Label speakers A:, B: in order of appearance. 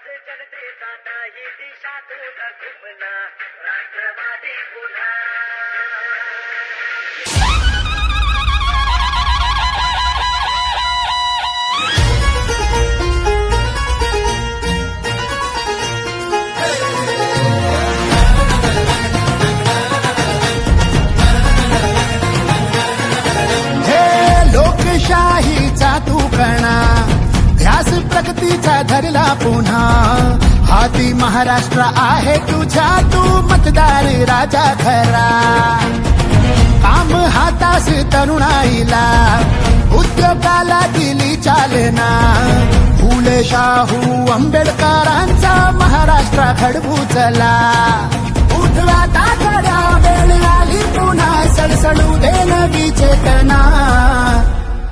A: आज जनतेचा नाही दिशा तुला घुमला. राष्ट्रवादी पुन्हा.
B: हे लोकशाहीचा तू कणा प्रगतीचा धरला पुन्हा. हाती महाराष्ट्र आहे तुझ्या तू मतदार राजा खरा. काम हातास तरुणाईला उद्योगाला दिली चालना. फुले शाहू आंबेडकरांचा महाराष्ट्र खडबू चला उठवा